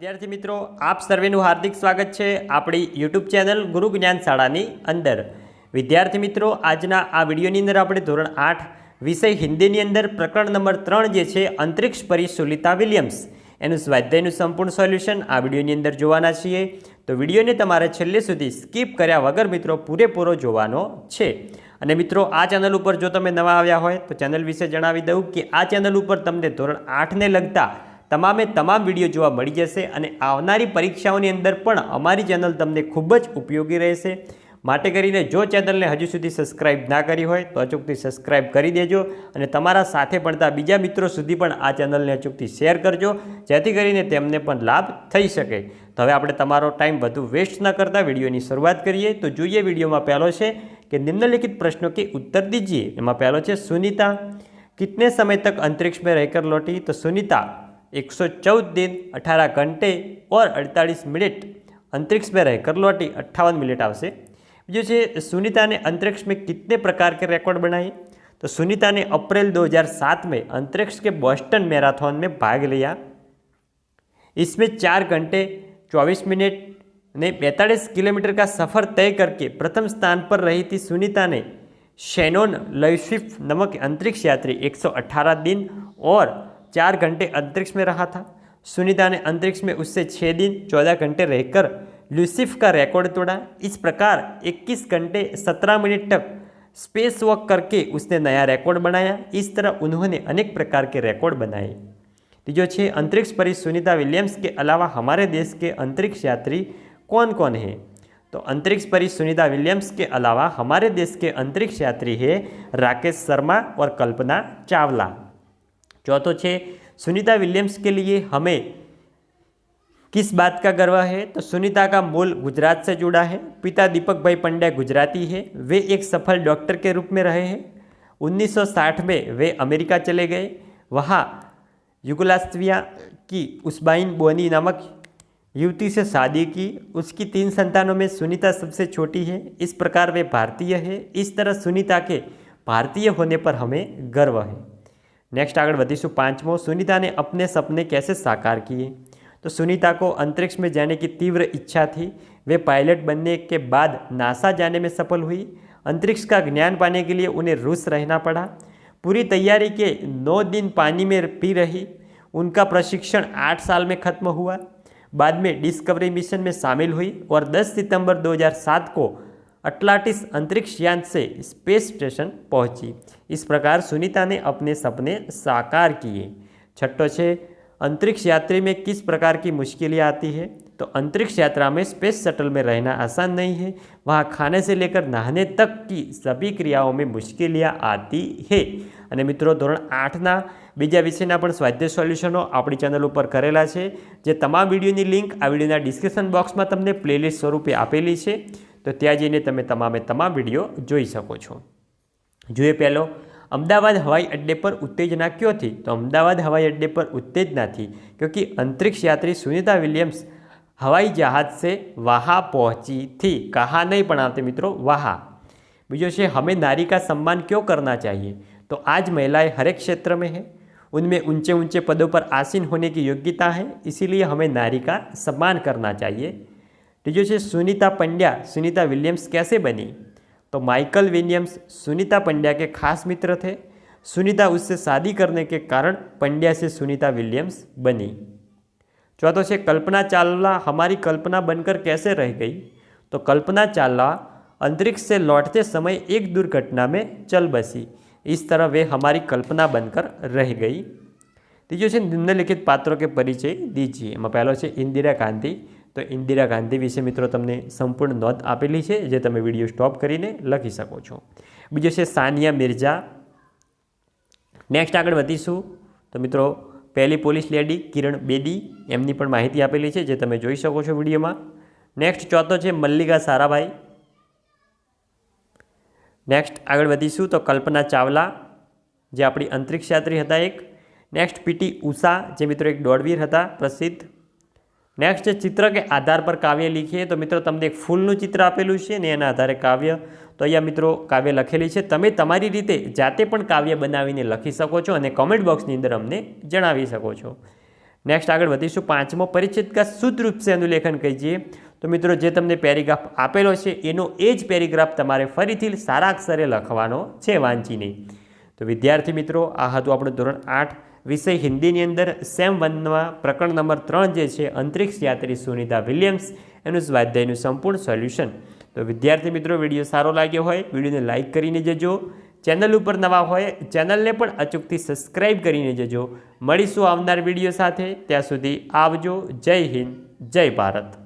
વિદ્યાર્થી મિત્રો, આપ સર્વેનું હાર્દિક સ્વાગત છે આપણી યુટ્યુબ ચેનલ ગુરુ જ્ઞાન શાળાની અંદર. વિદ્યાર્થી મિત્રો, આજના આ વિડીયોની અંદર આપણે ધોરણ આઠ વિષય હિન્દીની અંદર પ્રકરણ નંબર ત્રણ જે છે, અંતરિક્ષ પરિશુલિતા વિલિયમ્સ, એનું સ્વાધ્યાયનું સંપૂર્ણ સોલ્યુશન આ વિડીયોની અંદર જોવાના છીએ. તો વિડીયોને તમારે છેલ્લે સુધી સ્કીપ કર્યા વગર મિત્રો પૂરેપૂરો જોવાનો છે. અને મિત્રો, આ ચેનલ ઉપર જો તમે નવા આવ્યા હોય, તો ચેનલ વિશે જણાવી દઉં કે આ ચેનલ ઉપર તમને ધોરણ આઠને લગતા તમામે તમામ વીડિયો જોવા મળી જશે અને આવનારી પરીક્ષાઓની અંદર પણ અમારી ચેનલ તમને ખૂબ જ ઉપયોગી રહેશે. માટે કરીને જો ચેનલને હજુ સુધી સબસ્ક્રાઇબ ના કરી હોય, તો અચૂકથી સબસ્ક્રાઇબ કરી દેજો અને તમારા સાથે ભણતા બીજા મિત્રો સુધી પણ આ ચેનલને અચૂકથી શેર કરજો, જેથી કરીને તેમને પણ લાભ થઈ શકે. તો હવે આપણે તમારો ટાઈમ વધુ વેસ્ટ ન કરતા વિડીયોની શરૂઆત કરીએ. તો જોઈએ વિડીયોમાં પહેલો છે કે નિમ્નલિખિત પ્રશ્નો કે ઉત્તર દીજીએ. એમાં પહેલો છે સુનિતા. કિતને સમય તક અંતરિક્ષ મેં રહેકર લોટી? તો સુનિતા 114 दिन 18 घंटे और 48 मिनट अंतरिक्ष में रहकर लौटी अट्ठावन मिनट आवश्य बीजों से सुनीता ने अंतरिक्ष में कितने प्रकार के रिकॉर्ड बनाए? तो सुनीता ने अप्रैल 2007 में अंतरिक्ष के बोस्टन मैराथन में भाग लिया। इसमें चार घंटे 24 मिनट ने 45 किलोमीटर का सफ़र तय करके प्रथम स्थान पर रही थी सुनीता ने। शेनोन लयशिफ नमक अंतरिक्ष यात्री 118 दिन और चार घंटे अंतरिक्ष में रहा था। सुनीता ने अंतरिक्ष में उससे छः दिन, चौदह घंटे रहकर लूसिफ का रिकॉर्ड तोड़ा। इस प्रकार 21 घंटे 17 मिनट तक स्पेस वॉक करके उसने नया रिकॉर्ड बनाया। इस तरह उन्होंने अनेक प्रकार के रिकॉर्ड बनाए। तीजो छे अंतरिक्ष परी सुनीता विलियम्स के अलावा हमारे देश के अंतरिक्ष यात्री कौन कौन है? तो अंतरिक्ष परी सुनीता विलियम्स के अलावा हमारे देश के अंतरिक्ष यात्री है राकेश शर्मा और कल्पना चावला। चौथो छे, सुनीता विलियम्स के लिए हमें किस बात का गर्व है? तो सुनीता का मूल गुजरात से जुड़ा है। पिता दीपक भाई पंड्या गुजराती है। वे एक सफल डॉक्टर के रूप में रहे हैं। 1960 में वे अमेरिका चले गए। वहाँ युगलास्विया की उस्बाइन बोनी नामक युवती से शादी की। उसकी तीन संतानों में सुनीता सबसे छोटी है। इस प्रकार वे भारतीय है। इस तरह सुनीता के भारतीय होने पर हमें गर्व है। नेक्स्ट आगे વધીશું પાંચમો सुनीता ने अपने सपने कैसे साकार किए तो सुनीता को अंतरिक्ष में जाने की तीव्र इच्छा थी वे पायलट बनने के बाद नासा जाने में सफल हुई अंतरिक्ष का ज्ञान पाने के लिए उन्हें रूस रहना पड़ा पूरी तैयारी के नौ दिन पानी में पी रही उनका प्रशिक्षण आठ साल में खत्म हुआ बाद में डिस्कवरी मिशन में शामिल हुई और 10 सितंबर 2007 को अटलांटिस अंतरिक्ष यान से स्पेस स्टेशन पहुंची इस प्रकार सुनीता ने अपने सपने साकार किए छठो छे अंतरिक्ष यात्री में किस प्रकार की मुश्किलें आती है तो अंतरिक्ष यात्रा में स्पेस शटल में रहना आसान नहीं है वहाँ खाने से लेकर नहाने तक की सभी क्रियाओं में मुश्किलियाँ आती है અને મિત્રો ધોરણ આઠના બીજા વિષયના પણ સ્વાધ્યાય સોલ્યુશનો આપણી ચેનલ ઉપર કરેલા છે જે તમામ વિડીયોની લિંક આ વિડીયોના ડિસ્ક્રિપ્શન બોક્સમાં તમને પ્લેલિસ્ટ સ્વરૂપે આપેલી છે તો ત્યાં જઈને તમે તમામે તમામ વિડીયો જોઈ શકો છો જોઈએ પહેલો अहमदाबाद हवाई अड्डे पर उत्तेजना क्यों थी तो अहमदाबाद हवाई अड्डे पर उत्तेजना थी क्योंकि अंतरिक्ष यात्री सुनीता विलियम्स हवाई जहाज से वहाँ पहुँची थी कहा नहीं पढ़ाते मित्रों वहाँ बीजो से हमें नारी का सम्मान क्यों करना चाहिए तो आज महिलाएं हर एक क्षेत्र में हैं उनमें ऊंचे ऊंचे पदों पर आसीन होने की योग्यता है इसीलिए हमें नारी का सम्मान करना चाहिए तीजो से सुनीता पंड्या सुनीता विलियम्स कैसे बनी तो माइकल विलियम्स सुनीता पंड्या के खास मित्र थे सुनीता उससे शादी करने के कारण पंड्या से सुनीता विलियम्स बनी चौथो से कल्पना चावला हमारी कल्पना बनकर कैसे रह गई तो कल्पना चावला अंतरिक्ष से लौटते समय एक दुर्घटना में चल बसी इस तरह वे हमारी कल्पना बनकर रह गई तीजो से निम्नलिखित पात्रों के परिचय दीजिए એમાં પહેલો છે ઇન્દિરા ગાંધી તો ઇન્દિરા ગાંધી વિશે મિત્રો તમને સંપૂર્ણ નોંધ આપેલી છે, જે તમે વીડિયો સ્ટોપ કરીને લખી શકો છો. બીજો છે સાનિયા મિર્ઝા. નેક્સ્ટ આગળ વધીશું. તો મિત્રો, પહેલી પોલીસ લેડી કિરણ બેદી, એમની પણ માહિતી આપેલી છે, જે તમે જોઈ શકો છો વિડીયોમાં. નેક્સ્ટ ચોથો છે મલ્લિકા સારાભાઈ. નેક્સ્ટ આગળ વધીશું તો કલ્પના ચાવલા, જે આપણી અંતરિક્ષ યાત્રી હતા એક. નેક્સ્ટ પીટી ઉષા, જે મિત્રો એક દોડવીર હતા, પ્રસિદ્ધ. નેક્સ્ટ ચિત્ર કે આધાર પર કાવ્ય લીખીએ. તો મિત્રો, તમને એક ફૂલનું ચિત્ર આપેલું છે ને એના આધારે કાવ્ય. તો અહીંયા મિત્રો, કાવ્ય લખેલી છે. તમે તમારી રીતે જાતે પણ કાવ્ય બનાવીને લખી શકો છો અને કોમેન્ટ બોક્સની અંદર અમને જણાવી શકો છો. નેક્સ્ટ આગળ વધીશું. પાંચમો, પરિચિત કા શુદ્ધ રૂપ છે એનું લેખન કહીએ તો મિત્રો, જે તમને પેરેગ્રાફ આપેલો છે, એનો એ જ પેરેગ્રાફ તમારે ફરીથી સારા અક્ષરે લખવાનો છે, વાંચીને. તો વિદ્યાર્થી મિત્રો, આ હતું આપણું ધોરણ આઠ. વિષય હિન્દીની અંદર સેમ વનમાં પ્રકરણ નંબર ત્રણ જે છે, અંતરિક્ષ યાત્રી સુનિતા વિલિયમ્સ, એનું સ્વાધ્યાયનું સંપૂર્ણ સોલ્યુશન. તો વિદ્યાર્થી મિત્રો, વીડિયો સારો લાગ્યો હોય, વિડીયોને લાઇક કરીને જજો. ચેનલ ઉપર નવા હોય, ચેનલને પણ અચૂકથી સબસ્ક્રાઈબ કરીને જજો. મળીશું આવનાર વીડિયો સાથે. ત્યાં સુધી આવજો. જય હિન્દ, જય ભારત.